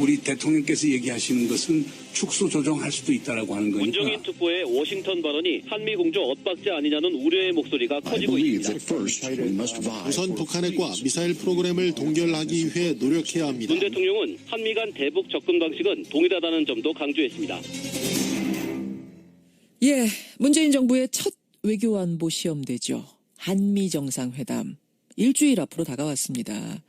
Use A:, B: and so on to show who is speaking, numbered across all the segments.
A: 우리 대통령께서 얘기하시는 것은 축소 조정할 수도 있다라고 하는 거니까
B: 문정인 특보의 워싱턴 발언이 한미 공조 엇박자 아니냐는 우려의 목소리가 커지고 있습니다.
C: 우선 북한핵과. 미사일 프로그램을 동결하기 위해 노력해야 합니다.
B: 문 대통령은 한미 간 대북 접근 방식은 동일하다는 점도 강조했습니다.
D: 예, 문재인 정부의 첫 외교안보 시험대죠. 한미 정상회담. 일주일 앞으로 다가왔습니다.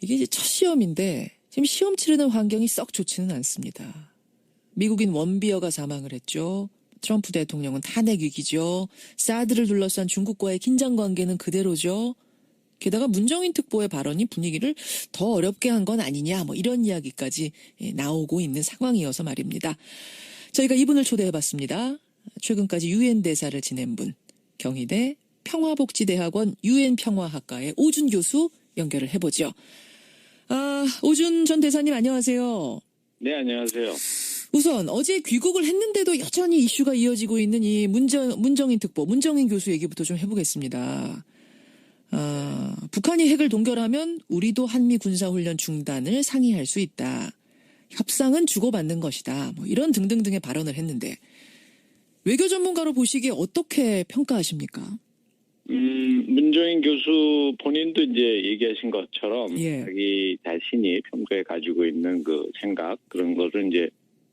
D: 이게 이제 첫 시험인데 지금 시험 치르는 환경이 썩 좋지는 않습니다. 미국인 원비어가 사망을 했죠. 트럼프 대통령은 탄핵 위기죠. 사드를 둘러싼 중국과의 긴장 관계는 그대로죠. 게다가 문정인 특보의 발언이 분위기를 더 어렵게 한 건 아니냐, 뭐 이런 이야기까지 예, 나오고 있는 상황이어서 말입니다. 저희가 이분을 초대해 봤습니다. 최근까지 유엔 대사를 지낸 분, 경희대 평화복지대학원 유엔 평화학과의 오준 교수 연결을 해보죠. 아, 오준 전 대사님 안녕하세요.
E: 네, 안녕하세요.
D: 우선 어제 귀국을 했는데도 여전히 이슈가 이어지고 있는 이 문정, 문정인 특보, 문정인 교수 얘기부터 좀 해보겠습니다. 아, 북한이 핵을 동결하면 우리도 한미 군사훈련 중단을 상의할 수 있다. 협상은 주고받는 것이다. 뭐 이런 등등등의 발언을 했는데 외교 전문가로 보시기에 어떻게 평가하십니까?
E: 음, 문정인 교수 본인도 이제 얘기하신 것처럼
D: 예.
E: 자기 자신이 평소에 가지고 있는 그 생각 그런 것을 이제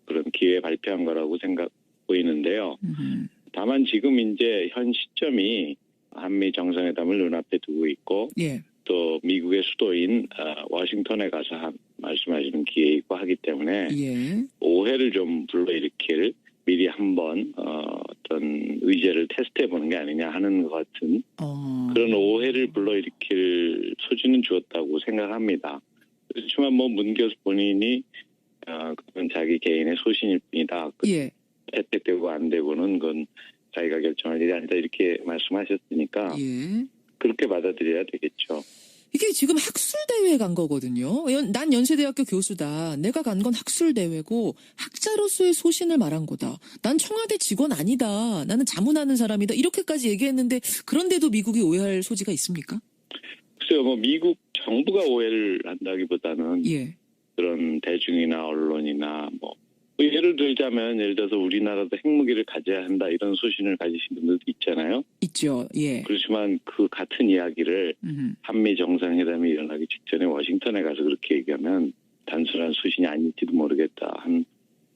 E: 그런 기회에 발표한 거라고 생각 보이는데요.
D: 음,
E: 다만 지금 이제 현 시점이 한미 정상회담을 눈앞에 두고 있고
D: 예,
E: 또 미국의 수도인 어, 워싱턴에 가서 한- 말씀하시는 기회 있고 하기 때문에
D: 예,
E: 오해를 좀 불러일으킬 미리 한번 어, 어떤 의제를 테스트해 보는 게 아니냐 하는 것 같은
D: 어,
E: 그런 오해를 불러일으킬 소지는 주었다고 생각합니다. 그렇지만 뭐 문 교수 본인이 어, 그건 자기 개인의 소신일 뿐이다. 그
D: 예,
E: 혜택되고 안 되고는 그건 자기가 결정할 일이 아니다 이렇게 말씀하셨으니까
D: 예.
E: 그렇게 받아들여야 되겠죠.
D: 이게 지금 학술 대회 간 거거든요. 연- 난 연세대학교 교수다. 내가 간 건 학술 대회고 학자로서의 소신을 말한 거다. 난 청와대 직원 아니다. 나는 자문하는 사람이다. 이렇게까지 얘기했는데 그런데도 미국이 오해할 소지가 있습니까?
E: 글쎄요, 뭐 미국 정부가 오해를 한다기보다는
D: 예.
E: 그런 대중이나 언론이나 뭐, 뭐 예를 들자면 예를 들어서 우리나라도 핵무기를 가져야 한다 이런 소신을 가지신 분들도 있잖아요.
D: 있죠. 예.
E: 그렇지만 그 같은 이야기를
D: 음.
E: 한미 정상회담이 일어나기 직전에 워싱턴에 가서 그렇게 얘기하면 단순한 소신이 아닐지도 모르겠다 한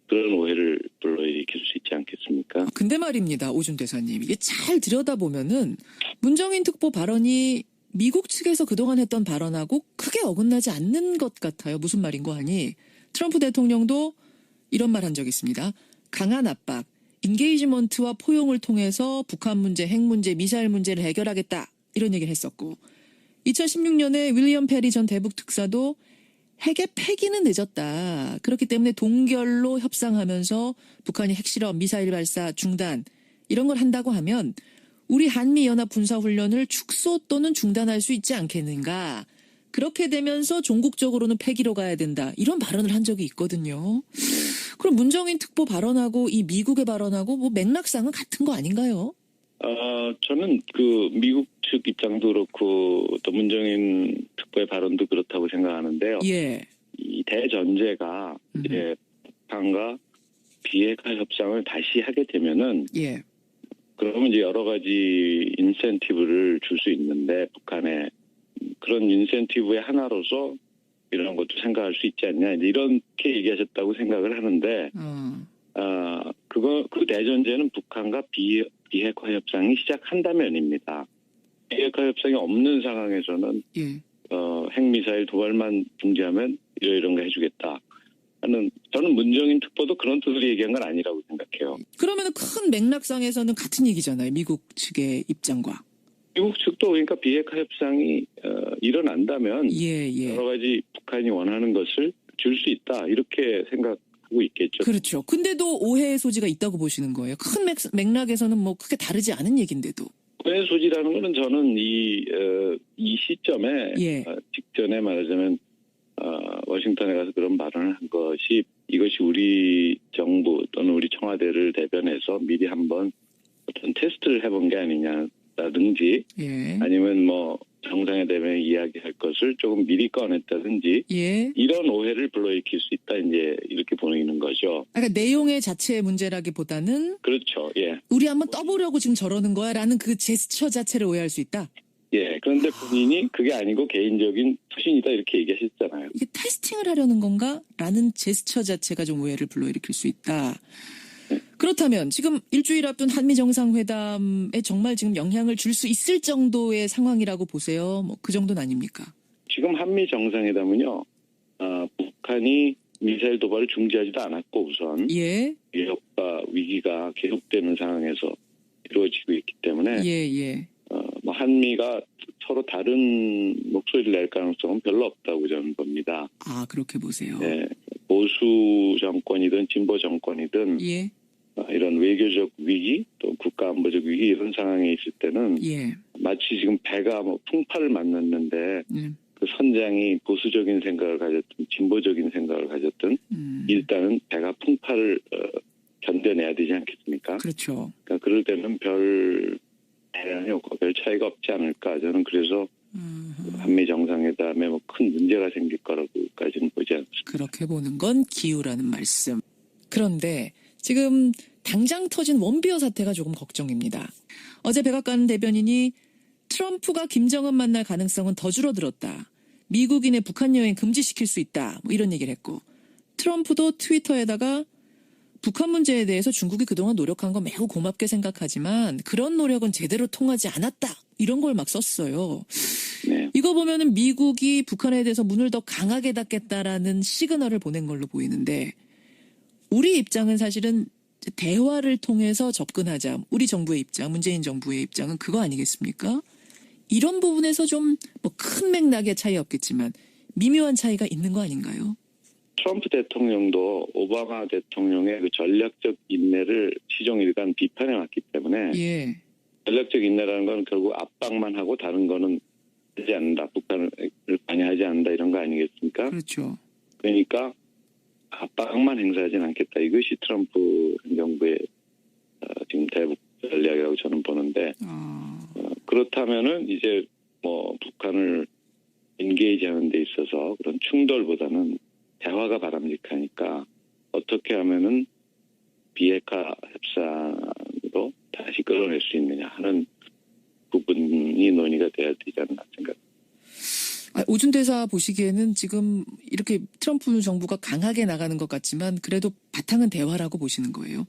E: 그런 오해를 불러일으킬 수 있지 않겠습니까?
D: 근데 말입니다. 오준 대사님. 이게 잘 들여다보면은 문정인 특보 발언이 미국 측에서 그동안 했던 발언하고 크게 어긋나지 않는 것 같아요. 무슨 말인고 하니 트럼프 대통령도 이런 말 한 적 있습니다. 강한 압박, 인게이지먼트와 포용을 통해서 북한 문제, 핵 문제, 미사일 문제를 해결하겠다. 이런 얘기를 했었고 2016년에 윌리엄 페리 전 대북 특사도 핵의 폐기는 늦었다. 그렇기 때문에 동결로 협상하면서 북한이 핵실험, 미사일 발사 중단 이런 걸 한다고 하면 우리 한미 연합 군사 훈련을 축소 또는 중단할 수 있지 않겠는가? 그렇게 되면서 종국적으로는 폐기로 가야 된다. 이런 발언을 한 적이 있거든요. 그럼 문정인 특보 발언하고 이 미국의 발언하고 뭐 맥락상은 같은 거 아닌가요?
E: 어, 저는 그 미국 측 입장도 그렇고 또 문정인 특보의 발언도 그렇다고 생각하는데요.
D: 예.
E: 이 대전제가 이제 북한과 비핵화 협상을 다시 하게 되면은
D: 예.
E: 그러면 이제 여러 가지 인센티브를 줄 수 있는데 북한에 그런 인센티브의 하나로서 이런 것도 생각할 수 있지 않냐 이렇게 얘기하셨다고 생각을 하는데
D: 어.
E: 아 그거 그 대전제는 북한과 비, 비핵화 협상이 시작한다면입니다. 비핵화 협상이 없는 상황에서는
D: 예.
E: 어, 핵미사일 도발만 중지하면 이러 이런 거 해주겠다. 하는 저는 문정인 특보도 그런 뜻으로 얘기한 건 아니라고 생각해요.
D: 그러면 큰 맥락상에서는 같은 얘기잖아요. 미국 측의 입장과.
E: 미국 측도 그러니까 비핵화 협상이 어, 일어난다면
D: 예, 예.
E: 여러 가지 북한이 원하는 것을 줄 수 있다 이렇게 생각하고 있겠죠.
D: 그렇죠. 근데도 오해의 소지가 있다고 보시는 거예요. 큰 맥, 맥락에서는 뭐 크게 다르지 않은 얘기인데도.
E: 오해 소지라는 거는 저는 이, 어, 이 시점에
D: 예.
E: 어, 직전에 말하자면 어, 워싱턴에 가서 그런 발언을 한 것이 이것이 우리 정부 또는 우리 청와대를 대변해서 미리 한번 어떤 테스트를 해본 게 아니냐 라든지
D: 예.
E: 아니면 뭐 정상회담에 이야기할 것을 조금 미리 꺼냈다든지
D: 예.
E: 이런 오해를 불러일으킬 수 있다 이제 이렇게 보이는 거죠.
D: 그러니까 내용의 자체의 문제라기보다는
E: 그렇죠. 예.
D: 우리 한번 떠보려고 지금 저러는 거야라는 그 제스처 자체를 오해할 수 있다.
E: 예. 그런데 본인이 그게 아니고 개인적인 투신이다 이렇게 얘기하셨잖아요.
D: 이게 테스팅을 하려는 건가라는 제스처 자체가 좀 오해를 불러일으킬 수 있다. 그렇다면 지금 일주일 앞둔 한미 정상회담에 정말 지금 영향을 줄 수 있을 정도의 상황이라고 보세요. 뭐 그 정도는 아닙니까?
E: 지금 한미 정상회담은요. 어, 북한이 미사일 도발을 중지하지도 않았고 우선
D: 예,
E: 위협과 위기가 계속되는 상황에서 이루어지고 있기 때문에
D: 예, 예.
E: 어, 뭐 한미가 서로 다른 목소리를 낼 가능성은 별로 없다고 저는 봅니다.
D: 아 그렇게 보세요.
E: 네, 보수 정권이든 진보 정권이든
D: 예,
E: 어, 이런 외교적 위기 또 국가 안보적 위기 이런 상황에 있을 때는
D: 예.
E: 마치 지금 배가 뭐 풍파를 만났는데
D: 음,
E: 그 선장이 보수적인 생각을 가졌든 진보적인 생각을 가졌든
D: 음,
E: 일단은 배가 풍파를 어, 견뎌내야 되지 않겠습니까?
D: 그렇죠.
E: 그러니까 그럴 때는 별 대단히 없고 별 차이가 없지 않을까 저는 그래서
D: 음,
E: 한미 정상회담에 뭐 큰 문제가 생길 거라고까지는 보지 않습니다.
D: 그렇게 보는 건 기우라는 말씀. 그런데 지금 당장 터진 원비어 사태가 조금 걱정입니다. 어제 백악관 대변인이 트럼프가 김정은 만날 가능성은 더 줄어들었다. 미국인의 북한 여행 금지시킬 수 있다. 뭐 이런 얘기를 했고 트럼프도 트위터에다가 북한 문제에 대해서 중국이 그동안 노력한 건 매우 고맙게 생각하지만 그런 노력은 제대로 통하지 않았다. 이런 걸 막 썼어요.
E: 네.
D: 이거 보면은 미국이 북한에 대해서 문을 더 강하게 닫겠다라는 시그널을 보낸 걸로 보이는데 우리 입장은 사실은 대화를 통해서 접근하자. 우리 정부의 입장, 문재인 정부의 입장은 그거 아니겠습니까? 이런 부분에서 좀 뭐 큰 맥락의 차이 없겠지만 미묘한 차이가 있는 거 아닌가요?
E: 트럼프 대통령도 오바마 대통령의 그 전략적 인내를 시종일관 비판해 왔기 때문에
D: 예.
E: 전략적 인내라는 건 결국 압박만 하고 다른 거는 하지 않는다. 북한을 관여하지 않는다 이런 거 아니겠습니까?
D: 그렇죠.
E: 그러니까 압박만 행사하진 않겠다. 이것이 트럼프 행정부의 어, 지금 대북 전략이라고 저는 보는데
D: 아,
E: 어, 그렇다면은 이제 뭐 북한을 인게이지하는 데 있어서 그런 충돌보다는 대화가 바람직하니까 어떻게 하면은 비핵화 협상으로 다시 끌어낼 수 있느냐 하는 부분이 논의가 돼야 되지 않나 생각.
D: 아, 오준 대사 보시기에는 지금 이렇게 트럼프 정부가 강하게 나가는 것 같지만 그래도 바탕은 대화라고 보시는 거예요.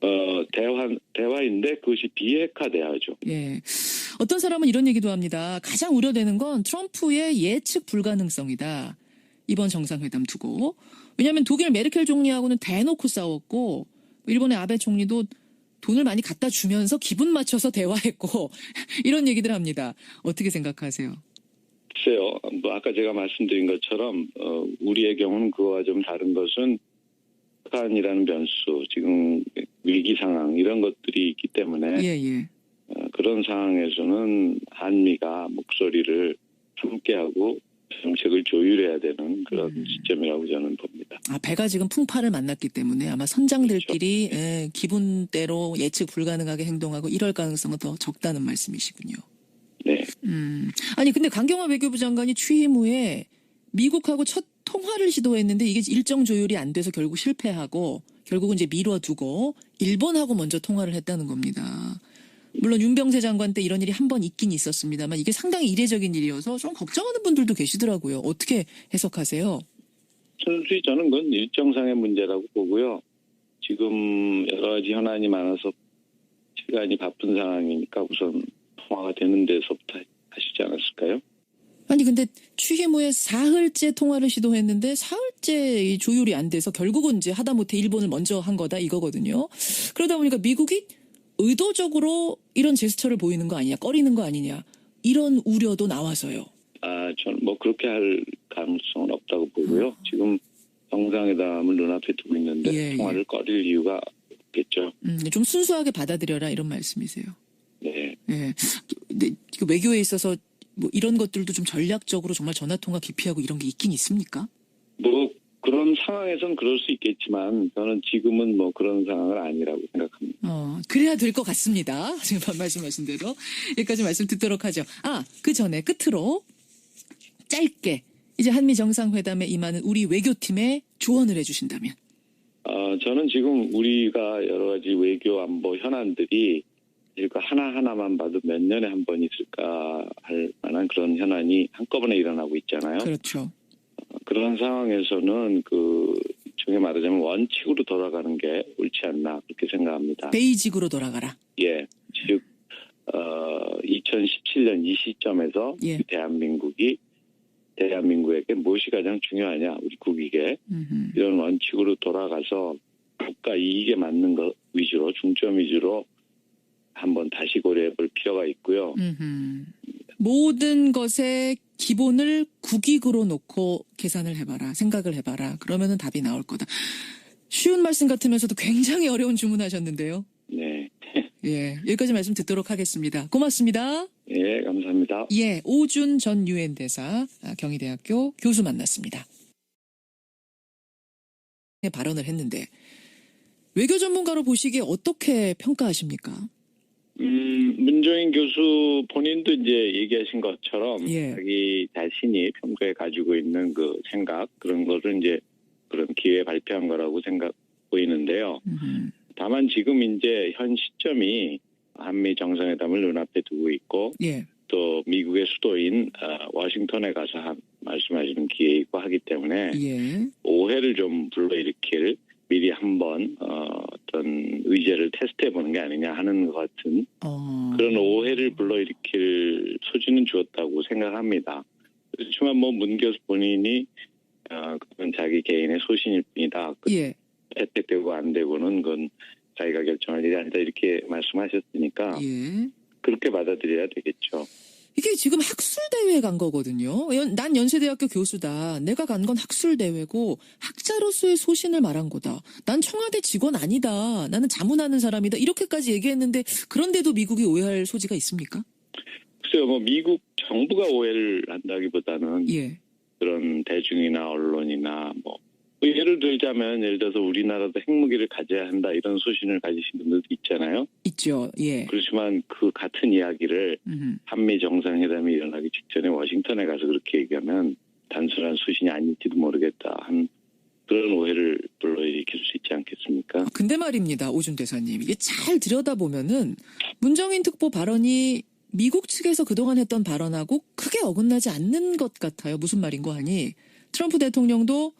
E: 어 대화 대화인데 그것이 비핵화 대화죠.
D: 예. 어떤 사람은 이런 얘기도 합니다. 가장 우려되는 건 트럼프의 예측 불가능성이다. 이번 정상회담 두고. 왜냐하면 독일 메르켈 총리하고는 대놓고 싸웠고 일본의 아베 총리도 돈을 많이 갖다 주면서 기분 맞춰서 대화했고 이런 얘기들 합니다. 어떻게 생각하세요?
E: 글쎄요. 뭐 아까 제가 말씀드린 것처럼 어, 우리의 경우는 그와 좀 다른 것은 북한이라는 변수, 지금 위기 상황 이런 것들이 있기 때문에
D: 예, 예.
E: 어, 그런 상황에서는 한미가 목소리를 함께하고 정책을 조율해야 되는 그런
D: 음.
E: 시점이라고 저는 봅니다.
D: 아, 배가 지금 풍파를 만났기 때문에 아마 선장들끼리 예, 기분대로 예측 불가능하게 행동하고 이럴 가능성은 더 적다는 말씀이시군요.
E: 네.
D: 음. 아니 근데 강경화 외교부 장관이 취임 후에 미국하고 첫 통화를 시도했는데 이게 일정 조율이 안 돼서 결국 실패하고 결국은 이제 미뤄두고 일본하고 먼저 통화를 했다는 겁니다. 물론 윤병세 장관 때 이런 일이 한 번 있긴 있었습니다만 이게 상당히 이례적인 일이어서 좀 걱정하는 분들도 계시더라고요. 어떻게
E: 해석하세요?純粋히 저는 그건 일정상의 문제라고 보고요. 지금 여러 가지 현안이 많아서 시간이 바쁜 상황이니까 우선 통화가 되는 데서부터 하시지 않았을까요?
D: 아니 근데 취임 후에 사흘째 통화를 시도했는데 사흘째 이 조율이 안 돼서 결국은 이제 하다못해 일본을 먼저 한 거다 이거거든요. 그러다 보니까 미국이 의도적으로 이런 제스처를 보이는 거 아니냐, 꺼리는 거 아니냐 이런 우려도 나와서요.
E: 아, 저는 뭐 그렇게 할 가능성은 없다고 보고요. 지금 정상회담을 눈앞에 두고 있는데
D: 예, 예.
E: 통화를 꺼릴 이유가 없겠죠.
D: 음, 좀 순수하게 받아들여라 이런 말씀이세요.
E: 네.
D: 예. 근데 그 외교에 있어서 뭐 이런 것들도 좀 전략적으로 정말 전화 통화 기피하고 이런 게 있긴 있습니까?
E: 뭐 그런 상황에선 그럴 수 있겠지만 저는 지금은 뭐 그런 상황은 아니라고 생각합니다.
D: 어, 그래야 될 것 같습니다. 지금 말씀하신 대로. 여기까지 말씀 듣도록 하죠. 아, 그 전에 끝으로 짧게 이제 한미 정상회담에 임하는 우리 외교팀에 조언을 해주신다면.
E: 어, 저는 지금 우리가 여러 가지 외교 안보 현안들이 이거 하나하나만 봐도 몇 년에 한 번 있을까 할 만한 그런 현안이 한꺼번에 일어나고 있잖아요.
D: 그렇죠.
E: 그런 상황에서는 그 중에 말하자면 원칙으로 돌아가는 게 옳지 않나 그렇게 생각합니다.
D: 베이직으로 돌아가라.
E: 예, 즉 어, 2017년 이 시점에서
D: 예.
E: 대한민국이 대한민국에게 무엇이 가장 중요하냐 우리 국익에
D: 음흠.
E: 이런 원칙으로 돌아가서 국가 이익에 맞는 것 위주로 중점 위주로 한번 다시 고려해 볼 필요가 있고요.
D: 음흠. 모든 것의 기본을 국익으로 놓고 계산을 해봐라. 생각을 해봐라. 그러면은 답이 나올 거다. 쉬운 말씀 같으면서도 굉장히 어려운 주문하셨는데요.
E: 네,
D: 예, 여기까지 말씀 듣도록 하겠습니다. 고맙습니다.
E: 예, 감사합니다.
D: 예, 오준 전 유엔 대사 아, 경희대학교 교수 만났습니다. 네, 발언을 했는데 외교 전문가로 보시기에 어떻게 평가하십니까?
E: 음, 문정인 교수 본인도 이제 얘기하신 것처럼
D: 예.
E: 자기 자신이 평소에 가지고 있는 그 생각 그런 거를 이제 그런 기회에 발표한 거라고 생각 보이는데요.
D: 음흠.
E: 다만 지금 이제 현 시점이 한미 정상회담을 눈앞에 두고 있고
D: 예,
E: 또 미국의 수도인 어, 워싱턴에 가서 한- 말씀하시는 기회 있고 하기 때문에
D: 예,
E: 오해를 좀 불러일으킬 미리 한번 어, 어떤 의제를 테스트해 보는 게 아니냐 하는 것 같은
D: 어,
E: 그런 오해를 불러일으킬 소지는 주었다고 생각합니다. 그렇지만 뭐 문 교수 본인이 어, 그건 자기 개인의 소신일 뿐이다. 그
D: 예,
E: 혜택되고 안 되고는 그건 자기가 결정할 일이 아니다 이렇게 말씀하셨으니까
D: 예.
E: 그렇게 받아들여야 되겠죠.
D: 이게 지금 학술 대회 간 거거든요. 연- 난 연세대학교 교수다. 내가 간 건 학술 대회고 학자로서의 소신을 말한 거다. 난 청와대 직원 아니다. 나는 자문하는 사람이다. 이렇게까지 얘기했는데 그런데도 미국이 오해할 소지가 있습니까?
E: 글쎄요, 뭐 미국 정부가 오해를 한다기보다는
D: 예.
E: 그런 대중이나 언론이나 뭐, 뭐 예를 들자면 예를 들어서 우리나라도 핵무기를 가져야 한다 이런 소신을 가지신 분들도 있잖아요.
D: 있죠. 예.
E: 그렇지만 그 같은 이야기를
D: 음.
E: 한미 정상회담이 일어나기 직전에 워싱턴에 가서 그렇게 얘기하면 단순한 소신이 아닐지도 모르겠다 한 그런 오해를 불러일으킬 수 있지 않겠습니까?
D: 근데 말입니다. 오준 대사님. 이게 잘 들여다 보면은 문정인 특보 발언이 미국 측에서 그동안 했던 발언하고 크게 어긋나지 않는 것 같아요. 무슨 말인고 하니 트럼프 대통령도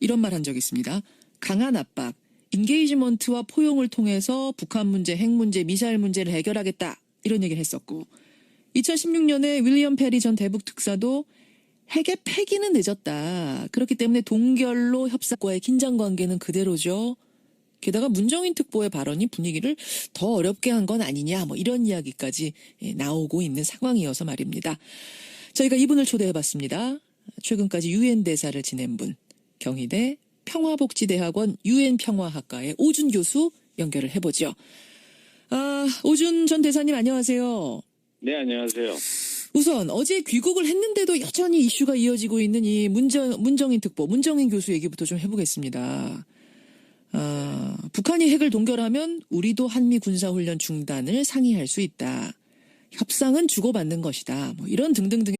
D: 이런 말 한 적이 있습니다. 강한 압박, 인게이지먼트와 포용을 통해서 북한 문제, 핵 문제, 미사일 문제를 해결하겠다. 이런 얘기를 했었고 2016년에 윌리엄 페리 전 대북 특사도 핵의 폐기는 늦었다. 그렇기 때문에 동결로 협상과의 긴장 관계는 그대로죠. 게다가 문정인 특보의 발언이 분위기를 더 어렵게 한 건 아니냐, 뭐 이런 이야기까지 예, 나오고 있는 상황이어서 말입니다. 저희가 이분을 초대해봤습니다. 최근까지 유엔 대사를 지낸 분, 경희대 평화복지대학원 유엔 평화학과의 오준 교수 연결을 해보죠. 아, 오준 전 대사님 안녕하세요.
E: 네 안녕하세요.
D: 우선 어제 귀국을 했는데도 여전히 이슈가 이어지고 있는 이 문정, 문정인 특보, 문정인 교수 얘기부터 좀 해보겠습니다. 아, 북한이 핵을 동결하면 우리도 한미 군사훈련 중단을 상의할 수 있다. 협상은 주고받는 것이다. 뭐 이런 등등등.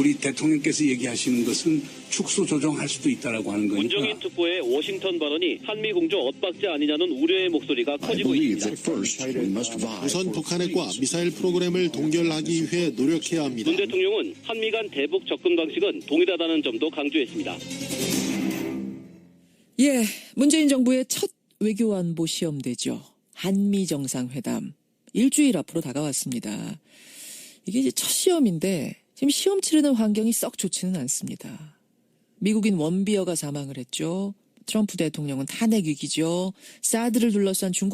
A: 우리 대통령께서 얘기하시는 것은 축소 조정할 수도 있다라고 하는 거니까
B: 문정인 특보의 워싱턴 발언이 한미 공조 엇박자 아니냐는 우려의 목소리가 커지고 있습니다.
C: 우선 북한핵과 미사일 프로그램을 동결하기 위해 노력해야 합니다.
B: 문 대통령은 한미 간 대북 접근 방식은 동일하다는 점도 강조했습니다.
D: 예, 문재인 정부의 첫 외교안보 시험대죠. 한미 정상회담. 일주일 앞으로 다가왔습니다. 이게 이제 첫 시험인데 지금 시험 치르는 환경이 썩 좋지는 않습니다. 미국인 원비어가 사망을 했죠. 트럼프 대통령은 탄핵 위기죠. 사드를 둘러싼 중국